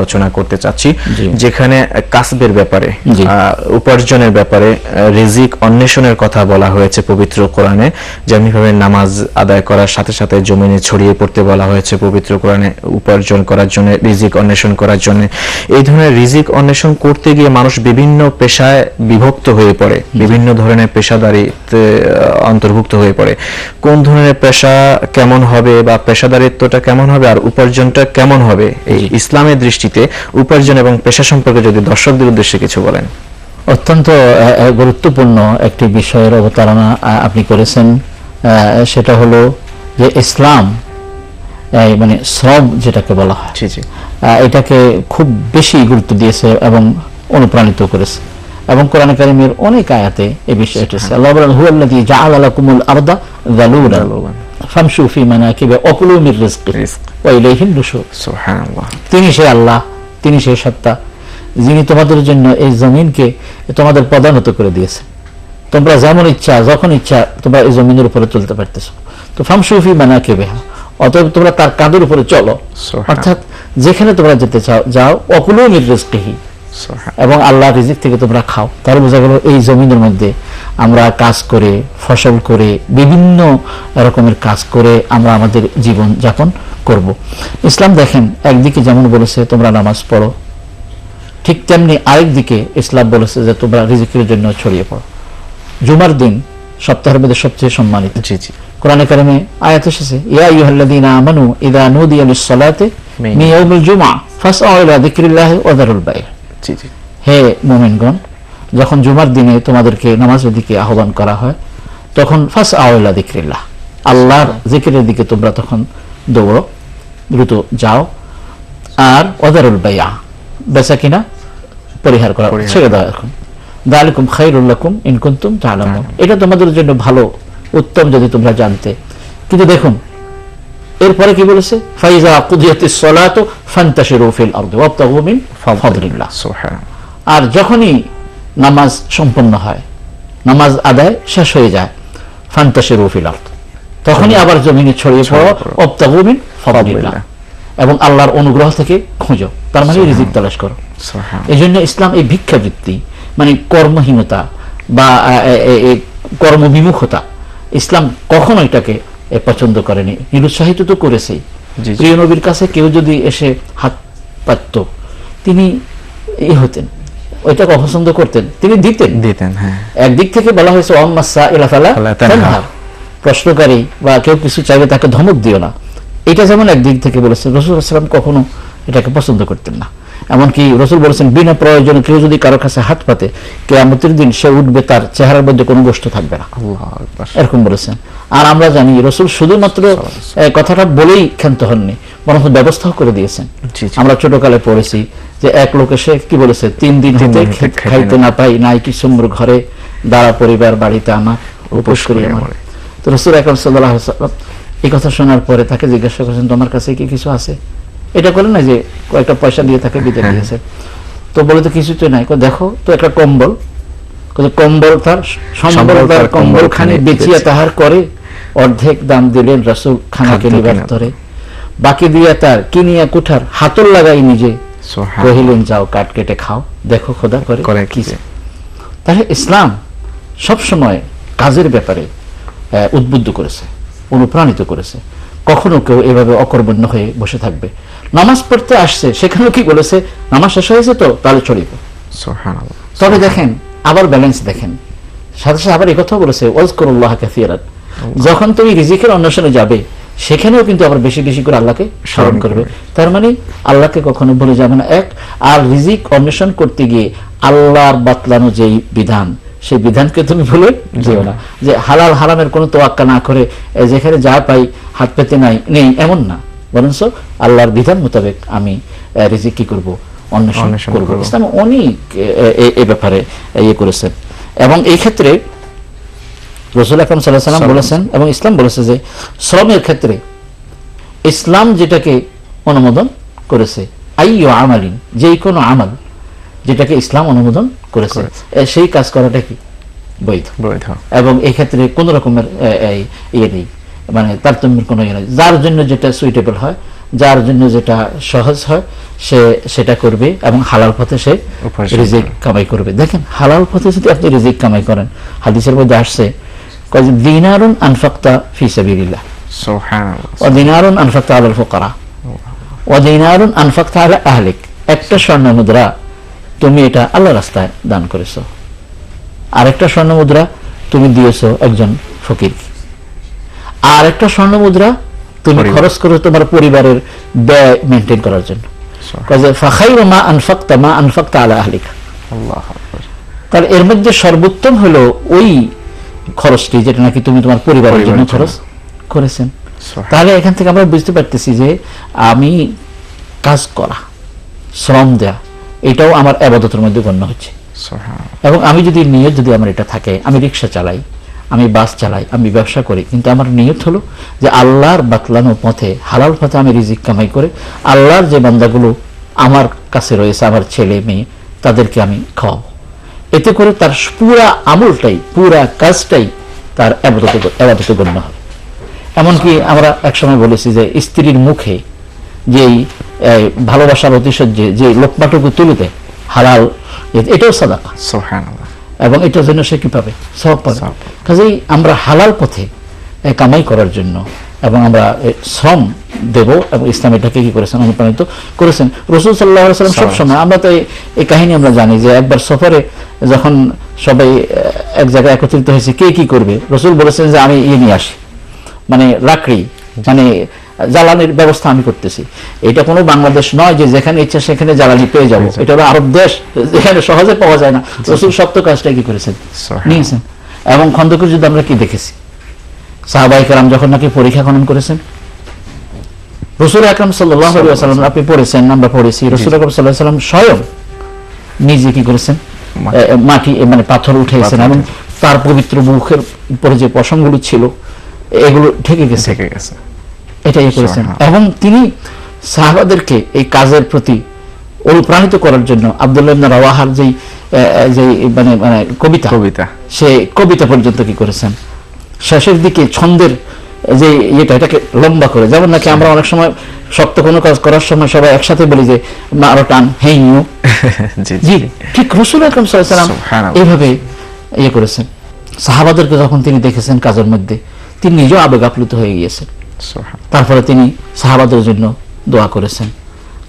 আলোচনা করতে চাচ্ছি যেখানে কাসবের ব্যাপারে উপার্জনের ব্যাপারে রিজিক অন্বেষণের কথা বলা হয়েছে পবিত্র কোরআনে যেমনিভাবে নামাজ আদায় করার সাথে সাথে জমিনে ছড়িয়ে পড়তে বলা হয়েছে পবিত্র কোরআনে উপার্জন করার জন্য রিজিক অন্বেষণ করার জন্য। এই ধরনের রিজিক অন্বেষণ করতে গিয়ে মানুষ বিভিন্ন পেশায় বিভক্ত হয়ে পড়ে বিভিন্ন ধরনের পেশাদারিতে আহ, অন্তর্ভুক্ত হয়ে পড়ে। কোন ধরনের পেশা কেমন হবে বা পেশাদারিত্বটা কেমন হবে আর উপার্জনটা কেমন হবে এই ইসলামের দৃষ্টিতে উপার্জন এবং পেশা সম্পর্কে যদি দর্শকদের উদ্দেশ্যে কিছু বলেন। অত্যন্ত গুরুত্বপূর্ণ একটি বিষয়ের অবতারণা আপনি করেছেন। সেটা হলো যে ইসলাম মানে শ্রম যেটাকে বলা হয় এটাকে খুব বেশি গুরুত্ব দিয়েছে এবং অনুপ্রাণিত করেছে। এবং কোরআন কারিমের অনেক আয়াতে এই বিষয়টি আছে। আল্লাহ হুয়াল্লাযী জাআলা লাকুমুল আরদা যালুলান যালুলান। ফি মানাকিবি ওয়া কুলু মির রিজকি। রিজক। ওয়া ইলাইহিন নুশুর। সুবহানাল্লাহ। তিনি সেই আল্লাহ তিনি সেই সত্তা যিনি তোমাদের জন্য এই জমিনকে তোমাদের প্রধানত করে দিয়েছে তোমরা যেমন ইচ্ছা যখন ইচ্ছা তোমরা এই জমিনের উপরে চলতে পারতেছো। তো ফামসুফি মানা কে বেহা অতএব তোমরা তার কাদের উপরে চলো। অর্থাৎ যেখানে তোমরা যেতে চাও যাও অকুলো নির্দেশকেহি সুবহান এবং আল্লাহ রিজিক থেকে তোমরা খাও। তার বোঝা গেল এই জমিনের মধ্যে আমরা কাজ করে ফসল করে বিভিন্ন রকমের কাজ করে আমরা আমাদের জীবন যাপন করব। ইসলাম দেখেন একদিকে যেমন বলেছে তোমরা নামাজ পড়ো ঠিক তেমনি আরেক দিকে ইসলাম বলেছে যে তোমরা রিজিকের জন্য ছড়িয়ে পড়ো। জুমার দিন সপ্তাহের মধ্যে সবচেয়ে সম্মানিত। জি জি। কোরআনে কারিমে আয়াত এসেছে ইয়া আইয়ুহাল্লাযীনা আমানু ইযা নুদিয়া লিস-সালাতি মিন ইয়াউমিল জুমআ ফাসআউ ইলা যিকরিল্লাহি ওয়া যারুল বাই' জি জি। হে মোমেনগণ যখন জুমার দিনে তোমাদেরকে নামাজের দিকে আহ্বান করা হয় তখন ফাস আওয়ালা দিক্রিল্লাহ আল্লাহর জিকিরের দিকে তোমরা তখন দৌড়ো দ্রুত যাও। আর অদারুল বাইয়া বেচা কিনা পরিহার করা ছেড়ে দাও এখন। দালিকুম খাইরুল্লাকুম ইনকুন্তুম তাআলামুন। এটা তোমাদের জন্য ভালো উত্তম যদি তোমরা জানতে। কিন্তু দেখুন এরপরে কি বলেছে? ফাইজা কুদিয়াতিস সালাতু ফান্তাশিরু ফিল আরদি ওয়াবতাগু মিন ফাদলিল্লাহ। আর যখনই নামাজ সম্পন্ন হয়। নামাজ আদায় শেষ হয়ে যায়। ফান্তাসের রফিল তখনই আবার জমিনে ছড়িয়ে পড়ো। এবং আল্লাহর অনুগ্রহ থেকে খুঁজো। তার মানে রিজিক তালাশ করো। এই জন্য ইসলাম এই ভিক্ষাবৃত্তি মানে কর্মহীনতা বা এ- এ- এ কর্মবিমুখতা ইসলাম কখনো এটাকে পছন্দ করেনি। নিরুৎসাহিত তো করেছেই। প্রিয় নবীর কাছে কেউ যদি এসে হাত পাতত তিনি এই হতেন। ওইটাকে অপছন্দ করতেন। তিনি দিতেন। দিতেন হ্যাঁ। একদিক থেকে বলা হয়েছে অম্মাসা ইলাফালা। প্রশ্নকারী বা কেউ কিছু চাইবে তাকে ধমক দিও না। এটা যেমন একদিক থেকে বলেছে রসুল আসলাম কখনো এটাকে পছন্দ করতেন না। এমনকি রসুল বলেছেন বিনা প্রয়োজনে কেউ যদি কারও কাছে হাত পাতে কেয়ামতের দিন সে উঠবে তার চেহারার মধ্যে কোনো গোষ্ঠ থাকবে না। এরকম বলেছেন। আর আমরা জানি রসুল শুধুমাত্র কথাটা বলেই ক্ষান্ত হননি বরং ব্যবস্থাও করে দিয়েছেন। আমরা ছোটকালে পড়েছি যে এক লোক এসে কি বলেছে তিন দিন হতে খাইতে না। পাই নাই কি সুম্র ঘরে দাঁড়া পরিবার বাড়িতে আনা উপোস করি আমার। তো রসুল আকরম সাল্লাহ এই কথা শোনার পরে তাকে জিজ্ঞাসা করছেন তোমার কাছে কি কিছু আছে? এটা করে না যে কয়েকটা পয়সা দিয়ে তাকে বিদায় হ্যাঁ। দিয়েছে। তো বলে তো কিছু তো নাই। দেখো তো একটা কম্বল। কম্বল তার সম্বল তার কম্বল খানি খানি বেচিয়া তাহার করে অর্ধেক দাম দিলেন রসুল খানাকে খাদ্য নিবার কিনা। বাকি দিয়া তার কিনিয়া কুঠার হাতল লাগাই নিজে। কহিলেন যাও কাট কেটে খাও। দেখো খোদা করে করে কি তাহলে ইসলাম সবসময় কাজের ব্যাপারে উদ্বুদ্ধ করেছে অনুপ্রাণিত করেছে। কখনো কেউ এভাবে অকর্মণ্য হয়ে বসে থাকবে। নামাজ পড়তে আসছে সেখানেও কি বলেছে নামাজ শেষ হয়েছে তো তাহলে সুবহানাল্লাহ। তবে দেখেন আবার ব্যালেন্স দেখেন। সাথে সাথে আবার একথাও বলেছে ওয়াজ করুল্লাহ কাসিরাত যখন তুমি রিজিকের অন্বেষণে যাবে সেখানেও কিন্তু আবার বেশি বেশি করে আল্লাহকে স্মরণ করবে। তার মানে আল্লাহকে কখনো ভুলে যাবে না। এক আর রিজিক অন্বেষণ করতে গিয়ে আল্লাহর বাতলানো যেই বিধান সেই বিধানকে তুমি ভুলে যেও না। যে হালাল হারামের কোনো তোয়াক্কা না করে যেখানে যা পাই হাত পেতে নাই নেই এমন না। বরঞ্চ আল্লাহর বিধান মোতাবেক আমি রিজিক কি করব? অন্বেষণ করব। ইসলাম অনেক এ- ব্যাপারে ইয়ে করেছেন। এবং এই ক্ষেত্রে রসুল আকরম সাল্লাহ সাল্লাম। বলেছেন এবং ইসলাম বলেছে যে শ্রমের ক্ষেত্রে ইসলাম যেটাকে অনুমোদন করেছে আইয় আমালিন যেই কোনো আমাল যেটাকে ইসলাম অনুমোদন করেছে। সেই কাজ করাটা কি? বৈধ। বৈধ। এবং এই ক্ষেত্রে কোন রকমের এই, ইয়ে নেই। মানে তারতম্যের কোনো ইয়ে নেই। যার জন্য যেটা সুইটেবল হয় যার জন্য যেটা সহজ হয় সে সেটা করবে এবং হালাল পথে সে রিজিক কামাই করবে। দেখেন হালাল পথে যদি আপনি রিজিক কামাই করেন হাদিসের মধ্যে আসছে দিনারুন আনফাক্তা ফি সাবিলিল্লাহ। আনফাক্তা আলাল ফুকারা। আনফাক্তা আলা আহলিক। একটা স্বর্ণ মুদ্রা তুমি এটা আল্লাহ রাস্তায় দান করেছ। আরেকটা স্বর্ণ মুদ্রা তুমি দিয়েছ একজন ফকির আর একটা স্বর্ণ মুদ্রা তুমি খরচ করো তোমার পরিবারের ব্যয় মেনটেন করার জন্য। কাজে ফাখাই মা আনফাক্তা মা আনফাক্তা আলা আহলিকা। তাহলে এর মধ্যে সর্বোত্তম হলো ওই খরচটি যেটা নাকি তুমি তোমার পরিবারের জন্য খরচ করেছেন। তাহলে এখান থেকে আমরা বুঝতে পারতেছি যে আমি কাজ করা শ্রম দেয়া এটাও আমার আবাদতের মধ্যে গণ্য হচ্ছে। এবং আমি যদি নিয়ত যদি আমার এটা থাকে আমি রিক্সা চালাই আমি বাস চালাই, আমি ব্যবসা করি। কিন্তু আমার নিয়ত হলো যে আল্লাহর বাতলানো পথে, হালাল পথে আমি রিজিক কামাই করে আল্লাহর যে বান্দাগুলো আমার কাছে রয়েছে, আমার ছেলে, মেয়ে, তাদেরকে আমি খাওয়াবো। এতে করে তার পুরা আমলটাই, পুরা কাজটাই তার আবাদতে গণ্য হবে। এমনকি আমরা একসময় বলেছি যে স্ত্রীর মুখে যেই ভালোবাসার অতিশয্যে যে লোকমাটুকু তুলে দেয়, হালাল এটাও সাদাকা। সুবহানাল্লাহ। এবং এটার জন্য সে কি পাবে। সব পাবে কাজেই আমরা হালাল পথে কামাই করার জন্য এবং আমরা শ্রম দেব এবং ইসলাম এটাকে কি করেছেন অনুপ্রাণিত করেছেন। রসুল সাল্লাহ সাল্লাম সব সময় আমরা তো এই- কাহিনী আমরা জানি যে একবার সফরে যখন সবাই এক জায়গায় একত্রিত হয়েছে কে কি করবে রসুল বলেছেন যে আমি ইয়ে নিয়ে আসি। মানে লাকড়ি মানে জ্বালানির ব্যবস্থা আমি করতেছি। এটা কোনো বাংলাদেশ নয় যে যেখানে ইচ্ছা সেখানে জ্বালানি পেয়ে যাব। এটা হলো আরব দেশ যেখানে সহজে পাওয়া যায় না। রসুল সপ্ত কাজটা কি করেছেন? নিয়েছেন। এবং খন্দকের যুদ্ধে আমরা কি দেখেছি? সাহাবাই কালাম যখন নাকি পরীক্ষা খনন করেছেন? রসুল আকরম সাল্লাম আপনি পড়েছেন আমরা পড়েছি। রসুল আকরম সাল্লাহ সাল্লাম স্বয়ং নিজে কি করেছেন? মাটি। মানে পাথর উঠেছেন এবং তার পবিত্র মুখের উপরে যে পশমগুলো ছিল এগুলো ঠেকে গেছে। এটাই করেছেন। এবং তিনি সাহাবাদেরকে এই কাজের প্রতি অনুপ্রাণিত করার জন্য আব্দুল্লাহ ইবনে রাওয়াহার যেই এ, মানে মানে কবিতা কবিতা। সে কবিতা পর্যন্ত কি করেছেন? শেষের দিকে ছন্দের যে ইয়েটা এটাকে লম্বা করে। যেমন নাকি আমরা অনেক সময় শক্ত কোনো কাজ করার সময় সবাই একসাথে বলি যে মা আরও টান হেই ইউ জি ঠিক রসুল আকরম সাল্লাম এইভাবে ইয়ে করেছেন। সাহাবাদেরকে যখন তিনি দেখেছেন কাজের মধ্যে তিনি নিজেও আবেগ আপ্লুত হয়ে গিয়েছেন। তারপরে তিনি সাহাবাদের জন্য দোয়া করেছেন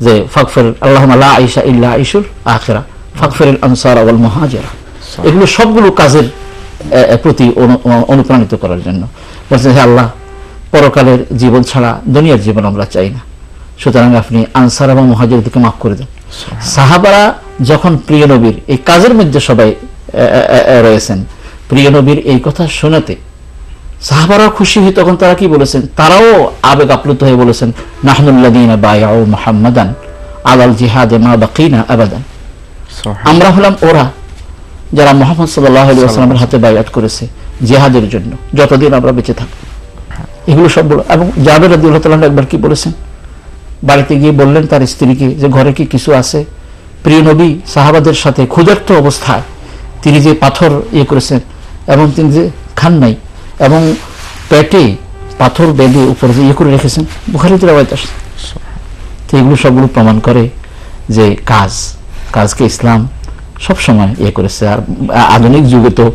যে ফাকফের আল্লাহ আইসা ইল্লা আইসুর আখেরা ফাকফের আনসার আওয়াল মহাজেরা। এগুলো সবগুলো কাজের প্রতি অনুপ্রাণিত করার জন্য। বলছেন আল্লাহ পরকালের জীবন ছাড়া দুনিয়ার জীবন আমরা চাই না। সুতরাং আপনি আনসার এবং মহাজেরদেরকে মাফ করে দেন। সাহাবারা যখন প্রিয় নবীর এই কাজের মধ্যে সবাই রয়েছেন প্রিয় নবীর এই কথা শোনাতে সাহাবারাও খুশি হয়ে তখন তারা কি বলেছেন? তারাও আবেগ আপ্লুত হয়ে বলেছেন নাহনুল্লাদিনা বায়াউ মুহাম্মাদান আলাল জিহাদে মা বাকিনা আবাদান। আমরা হলাম ওরা যারা মোহাম্মদ সাল্লাহ আলী আসলামের হাতে বায়াত করেছে জিহাদের জন্য যতদিন আমরা বেঁচে থাকব। এগুলো সব বলো এবং জাবের রাদিউল্লাহ তাআলা একবার কি বলেছেন? বাড়িতে গিয়ে বললেন তার স্ত্রীকে যে ঘরে কি কিছু আছে? প্রিয় নবী সাহাবাদের সাথে ক্ষুধার্ত অবস্থায় তিনি যে পাথর ইয়ে করেছেন এবং তিনি যে খান নাই এবং পেটে পাথর বেঁধে উপরে ইয়ে করে রেখেছেন বুখারিতে রাওয়ায়ত আসছে তো এগুলো সবগুলো প্রমাণ করে যে কাজ কাজকে ইসলাম সব সময় ইয়ে করেছে। আর আধুনিক যুগে তো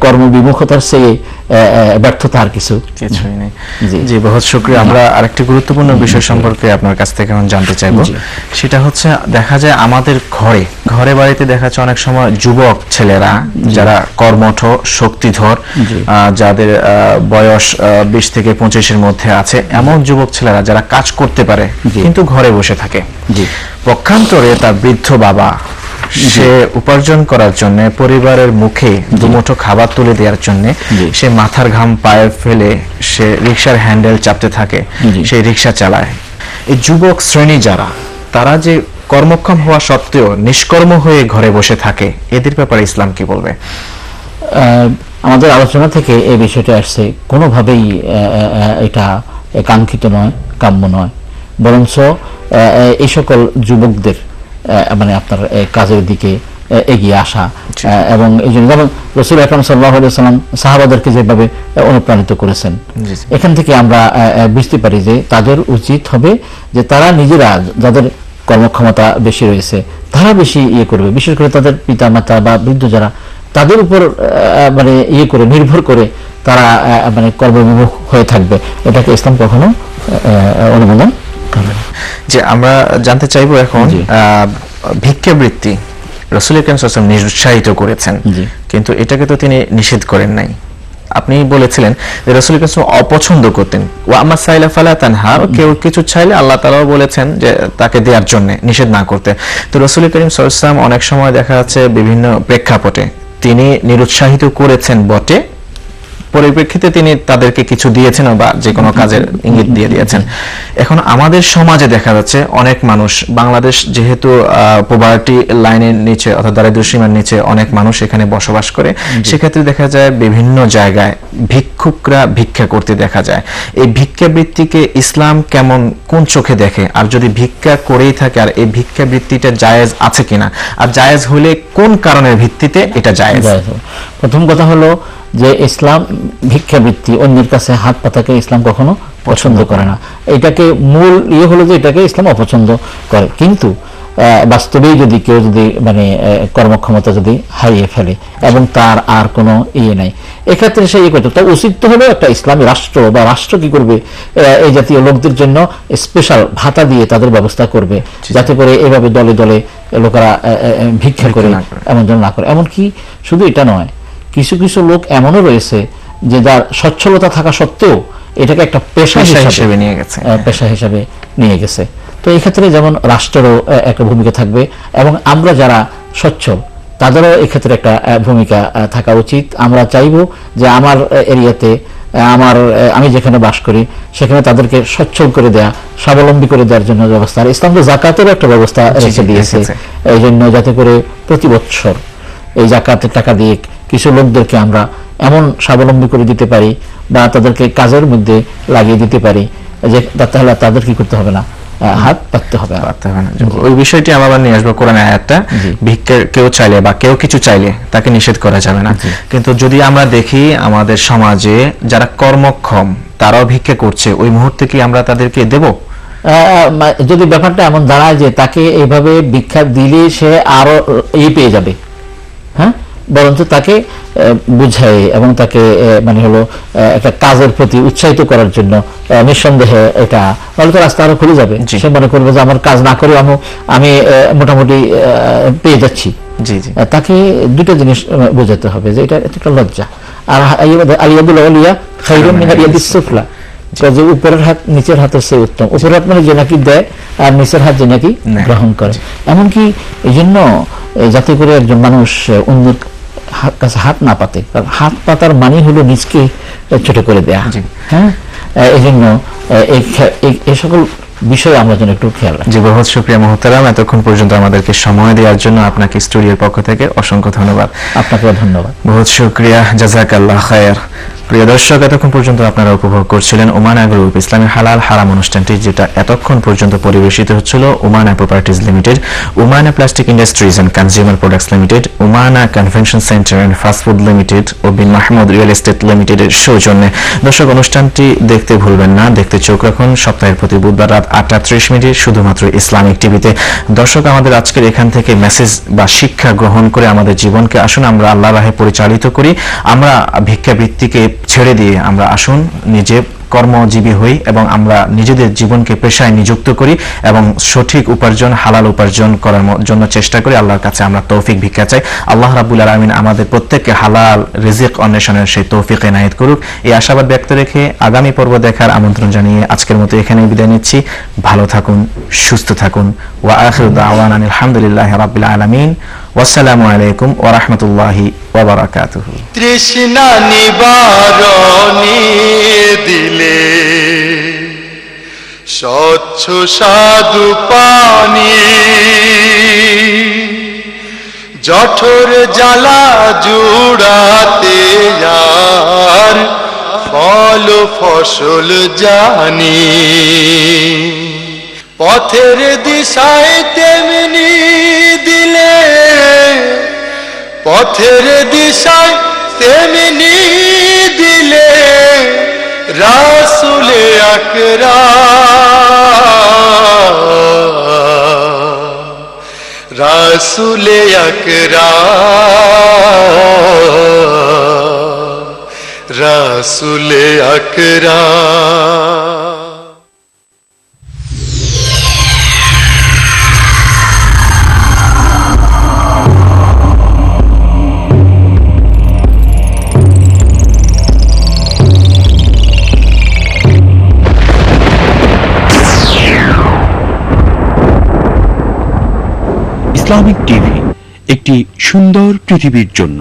কর্মবিমুখতার চেয়ে আহ, ব্যর্থতা আর কিছু কিছুই নেই। জি। বহুত শুক্রিয়া। আমরা আরেকটি গুরুত্বপূর্ণ বিষয় সম্পর্কে আপনার কাছ থেকে এখন জানতে চাইব। সেটা হচ্ছে দেখা যায় আমাদের ঘরে ঘরে বাড়িতে দেখা যাচ্ছে অনেক সময় যুবক ছেলেরা যারা কর্মঠ শক্তিধর যাদের আহ, বয়স বিশ থেকে পঁচিশের মধ্যে আছে এমন যুবক ছেলেরা যারা কাজ করতে পারে কিন্তু ঘরে বসে থাকে। জি। পক্ষান্তরে তার বৃদ্ধ বাবা সে উপার্জন করার জন্য পরিবারের মুখে দুমুঠো খাবার তুলে দেওয়ার জন্য। সে মাথার ঘাম পায়ে ফেলে সে রিক্সার হ্যান্ডেল চাপতে থাকে। সেই রিক্সা চালায়। এই যুবক শ্রেণি যারা তারা যে কর্মক্ষম হওয়া সত্ত্বেও নিষ্কর্ম হয়ে ঘরে বসে থাকে এদের ব্যাপারে ইসলাম কি বলবে? আমাদের আলোচনা থেকে এই বিষয়টা আসছে কোনোভাবেই এটা কাঙ্ক্ষিত নয় কাম্য নয়। বরঞ্চ এই সকল যুবকদের মানে আপনার কাজের দিকে এগিয়ে আসা। এবং এই জন্য যেমন রসুল আকরম সাল্লাহ সাল্লাম সাহাবাদেরকে যেভাবে অনুপ্রাণিত করেছেন। এখান থেকে আমরা বুঝতে পারি যে তাদের উচিত হবে যে তারা নিজেরা যাদের কর্মক্ষমতা বেশি রয়েছে তারা বেশি ইয়ে করবে। বিশেষ করে তাদের পিতা মাতা বা বৃদ্ধ যারা তাদের উপর মানে ইয়ে করে নির্ভর করে তারা মানে কর্মবিমুখ হয়ে থাকবে। এটাকে ইসলাম কখনো অনুমোদন যে আমরা জানতে চাইব এখন ভিক্ষাবৃত্তি রসুল ইকরাম সাল্লাম নিরুৎসাহিত করেছেন কিন্তু এটাকে তো তিনি নিষেধ করেন নাই। আপনি বলেছিলেন যে রসুল ইকরাম অপছন্দ করতেন। ওয়া আম্মা সাইলা ফালা তানহা কেউ কিছু চাইলে আল্লাহ তাআলাও বলেছেন যে তাকে দেওয়ার জন্য নিষেধ না করতে। তো রসুল করিম সাল্লাম অনেক সময় দেখা যাচ্ছে বিভিন্ন প্রেক্ষাপটে তিনি নিরুৎসাহিত করেছেন বটে পরিপ্রেক্ষিতে তিনি তাদেরকে কিছু দিয়েছেন বা যে কোনো কাজের ইঙ্গিত দিয়ে দিয়েছেন। এখন আমাদের সমাজে দেখা যাচ্ছে অনেক মানুষ বাংলাদেশ যেহেতু পোভার্টি লাইনের নিচে অর্থাৎ দারিদ্র সীমার নিচে অনেক মানুষ এখানে বসবাস করে সেক্ষেত্রে দেখা যায় বিভিন্ন জায়গায় ভিক্ষুকরা ভিক্ষা করতে দেখা যায়। এই ভিক্ষাবৃত্তিকে ইসলাম কেমন কোন চোখে দেখে? আর যদি ভিক্ষা করেই থাকে আর এই ভিক্ষাবৃত্তিটা জায়েজ আছে কিনা? আর জায়েজ হলে কোন কারণের ভিত্তিতে এটা জায়েজ। প্রথম কথা হলো যে ইসলাম ভিক্ষাবৃত্তি অন্যের কাছে হাত পাতাকে ইসলাম কখনো পছন্দ করে না। এটাকে মূল ইয়ে হলো যে এটাকে ইসলাম অপছন্দ করে। কিন্তু বাস্তবেই যদি কেউ যদি মানে কর্মক্ষমতা যদি হারিয়ে ফেলে এবং তার আর কোনো ইয়ে নাই এক্ষেত্রে সে ইয়ে করতে তা উচিত তো হলো একটা ইসলামী রাষ্ট্র বা রাষ্ট্র কি করবে? আহ, এই জাতীয় লোকদের জন্য স্পেশাল ভাতা দিয়ে তাদের ব্যবস্থা করবে যাতে করে এভাবে দলে দলে লোকেরা ভিক্ষা করে না করে। এমন যেন না করে। এমনকি শুধু এটা নয় কিছু কিছু লোক এমনও রয়েছে যে যার সচ্ছলতা থাকা সত্ত্বেও এটাকে একটা পেশা হিসাবে নিয়ে গেছে। পেশা হিসাবে নিয়ে গেছে। তো এই ক্ষেত্রে যেমন রাষ্ট্রেরও একটা ভূমিকা থাকবে এবং আমরা যারা সচ্ছল তাদেরও এক্ষেত্রে একটা ভূমিকা থাকা উচিত। আমরা চাইব যে আমার এরিয়াতে আমার আমি যেখানে বাস করি সেখানে তাদেরকে সচ্ছল করে দেয়া স্বাবলম্বী করে দেওয়ার জন্য ব্যবস্থা। আর ইসলাম তো জাকাতেরও একটা ব্যবস্থা রেখে দিয়েছে। এই জন্য যাতে করে প্রতি বৎসর এই জাকাতের টাকা দিয়ে কিছু লোকদেরকে আমরা এমন স্বাবলম্বী করে দিতে পারি বা তাদেরকে কাজের মধ্যে লাগিয়ে দিতে পারি যে তাহলে তাদের কি করতে হবে না? হাত পাততে হবে না। পারতে হবে না। ওই বিষয়টি আমরা আবার নিয়ে আসব কোরআন আয়াতটা। ভিক্ষা কেউ চাইলে বা কেউ কিছু চাইলে তাকে নিষেধ করা যাবে না। কিন্তু যদি আমরা দেখি আমাদের সমাজে যারা কর্মক্ষম তারাও ভিক্ষা করছে ওই মুহূর্তে কি আমরা তাদেরকে দেব? যদি ব্যাপারটা এমন দাঁড়ায় যে তাকে এইভাবে ভিক্ষা দিলে সে আরও ইয়ে পেয়ে যাবে। হ্যাঁ? বরঞ্চ তাকে বুঝায় এবং তাকে মানে হলো একটা কাজের প্রতি উৎসাহিত করার জন্য নিঃসন্দেহে এটা তাহলে তো রাস্তা আরও খুলে যাবে। সে মনে করবে যে আমার কাজ না করে আমি আমি মোটামুটি আহ, পেয়ে যাচ্ছি। জি জি। তাকে দুটো জিনিস বোঝাতে হবে যে এটা একটা লজ্জা। আর আলিয়াদুল আলিয়া মিন আলিয়াদিস সুফলা। যে উপরের হাত নিচের হাতের উত্তম। উপরের হাত মানে যে নাকি দেয় আর নিচের হাত যে নাকি গ্রহণ করে। এমনকি এই জন্য যাতে করে একজন মানুষ অন্যের কাছে হাত না পাতে কারণ হাত পাতার মানে হলো নিজকে ছোট করে দেয়া। হ্যাঁ? এই জন্য এই সকল বিষয়ে আমরা যেন একটু খেয়াল রাখি। জি বহুত শুক্রিয়া মোহতারাম এতক্ষণ পর্যন্ত আমাদেরকে সময় দেওয়ার জন্য আপনাকে স্টুডিওর পক্ষ থেকে অসংখ্য ধন্যবাদ। আপনাকে ধন্যবাদ। বহুত শুক্রিয়া জাজাকাল্লাহ খায়ের। প্রিয় দর্শক, এতক্ষণ পর্যন্ত আপনারা উপভোগ করছিলেন ওমান গ্রুপ ইসলামী হালাল হারাম অনুষ্ঠানটি, যেটা এতক্ষণ পর্যন্ত পরিবেশিত হচ্ছিল Omana properties limited, Omana plastic industries and consumer products limited, Omana convention centre and fast food limited O Bin Mahmud real estate লিমিটেডের সৌজন্যে। দর্শক, অনুষ্ঠানটি দেখতে ভুলবেন না, দেখতে চোখ রাখুন, সপ্তাহের প্রতি বুধবার রাত আটটা ত্রিশ মিনিটে শুধুমাত্র ইসলামিক টিভিতে। দর্শক, আমাদের আজকের এখান থেকে মেসেজ বা শিক্ষা গ্রহণ করে আমাদের জীবনকে আসুন, আমরা আল্লাহ রাহে পরিচালিত করি। আমরা ভিক্ষাবৃত্তিকে ছেড়ে দিয়ে আমরা আসুন নিজে কর্মজীবী হই এবং আমরা নিজেদের জীবনকে পেশায় নিযুক্ত করি এবং সঠিক উপার্জন, হালাল উপার্জন করার জন্য চেষ্টা করি। আল্লাহর কাছে আমরা তৌফিক ভিক্ষা চাই। আল্লাহ রাবুল আলমিন আমাদের প্রত্যেককে হালাল রিজিক অন্বেষণের সেই তৌফিক এনায়েত করুক। এই আশাবাদ ব্যক্ত রেখে আগামী পর্ব দেখার আমন্ত্রণ জানিয়ে আজকের মতো এখানে বিদায় নিচ্ছি। ভালো থাকুন, সুস্থ থাকুন। ওয়া আখির দাওয়ান আলহামদুলিল্লাহ রাব্বিল আলামিন। ওয়াসসালামু আলাইকুম ওয়া রাহমাতুল্লাহি ওয়া বারাকাতুহু। তৃষ্ণা নিবারণে দিলে স্বচ্ছ সাধু পানি, জঠর জ্বালা জুড়াতে আর ফল ফসল জানি। পথের দিশায় তেমনি দিলে, পথের দিশায় তেমনি দিলে রাসুলে আকরা রাসুলে আকরা রাসুলে আকরা ইসলামিক টিভি একটি সুন্দর পৃথিবীর জন্য।